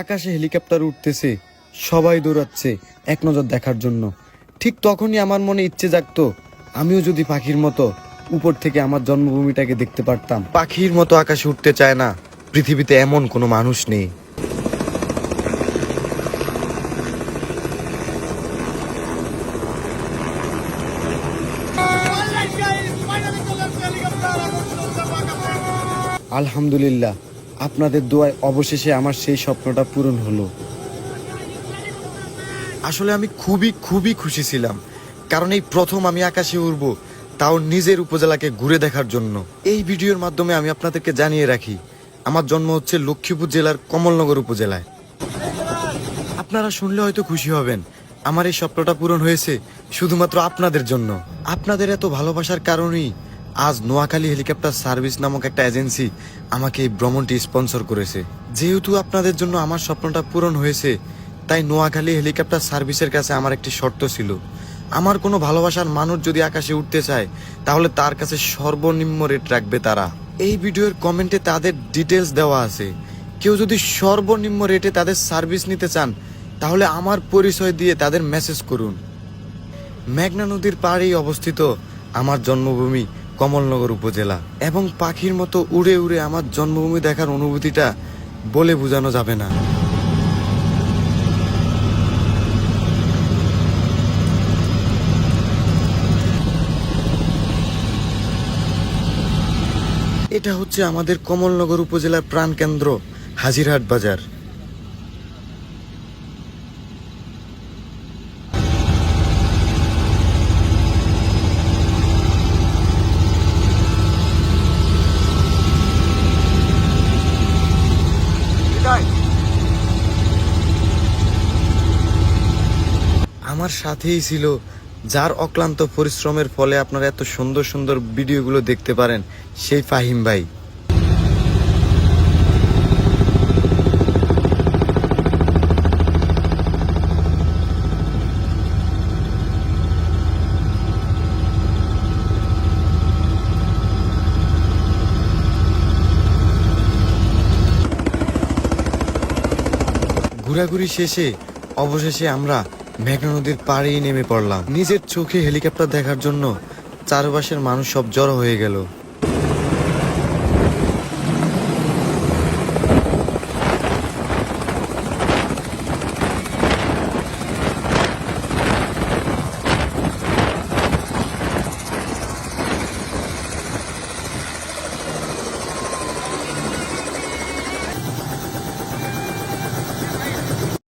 আকাশে হেলিকপ্টার উঠতেছে, সবাই দৌড়াচ্ছে এক নজর দেখার জন্য। ঠিক তখনই আমার মনে ইচ্ছে জাগতো, আমিও যদি পাখির মতো উপর থেকে আমার জন্মভূমিটাকে দেখতে পারতাম। পাখির মতো আকাশে উঠতে চায় না, পৃথিবীতে এমন কোনো মানুষ নেই। আলহামদুলিল্লাহ আপনাদের দোয়ায় অবশেষে আমার সেই স্বপ্নটা পূরণ হলো। আসলে আমি খুবই খুবই খুশি ছিলাম। কারণ এই প্রথম আমি আকাশে উড়ব, তাও নিজের উপজেলাকে ঘুরে দেখার জন্য। এই ভিডিওর মাধ্যমে আমি আপনাদেরকে জানিয়ে রাখি, আমার জন্ম হচ্ছে লক্ষ্মীপুর জেলার কমলনগর উপজেলায়। আপনারা শুনলে হয়তো খুশি হবেন, আমার এই স্বপ্নটা পূরণ হয়েছে শুধুমাত্র আপনাদের জন্য। আপনাদের এত ভালোবাসার কারণেই আজ নোয়াখালী হেলিকপ্টার সার্ভিস নামক একটা এজেন্সি আমাকে এই ভ্রমণটি স্পন্সর করেছে। যেহেতু আপনাদের জন্য আমার স্বপ্নটা পূরণ হয়েছে, তাই নোয়াখালী হেলিকপ্টার সার্ভিসের কাছে আমার একটি শর্ত ছিল। আমার কোনো ভালোবাসার মানুষ যদি আকাশে উঠতে চায়, তাহলে তার কাছে সর্বনিম্ন রেট রাখবে তারা। এই ভিডিওর কমেন্টে তাদের ডিটেলস দেওয়া আছে। কেউ যদি সর্বনিম্ন রেটে তাদের সার্ভিস নিতে চান, তাহলে আমার পরিচয় দিয়ে তাদের মেসেজ করুন। মেঘনা নদীর পাড়েই অবস্থিত আমার জন্মভূমি। কমলনগর উপজেলা। এবং পাখির মতো উড়ে উড়ে আমার জন্মভূমি দেখার অনুভূতিটা বলে বোঝানো যাবে না। এটা হচ্ছে আমাদের কমলনগর উপজেলার প্রাণকেন্দ্র, হাজিরহাট বাজার। আমার সাথেই ছিল, যার অক্লান্ত পরিশ্রমের ফলে আপনারা এত সুন্দর সুন্দর ভিডিওগুলো দেখতে পারেন, সেই ফাহিম ভাই। ঘোরাঘুরি শেষে, অবশেষে আমরা মেঘনা নদীর পাড়েই নেমে পড়লাম। নিজের চোখে হেলিকপ্টার দেখার জন্য চারপাশের মানুষ সব জড়ো হয়ে গেল।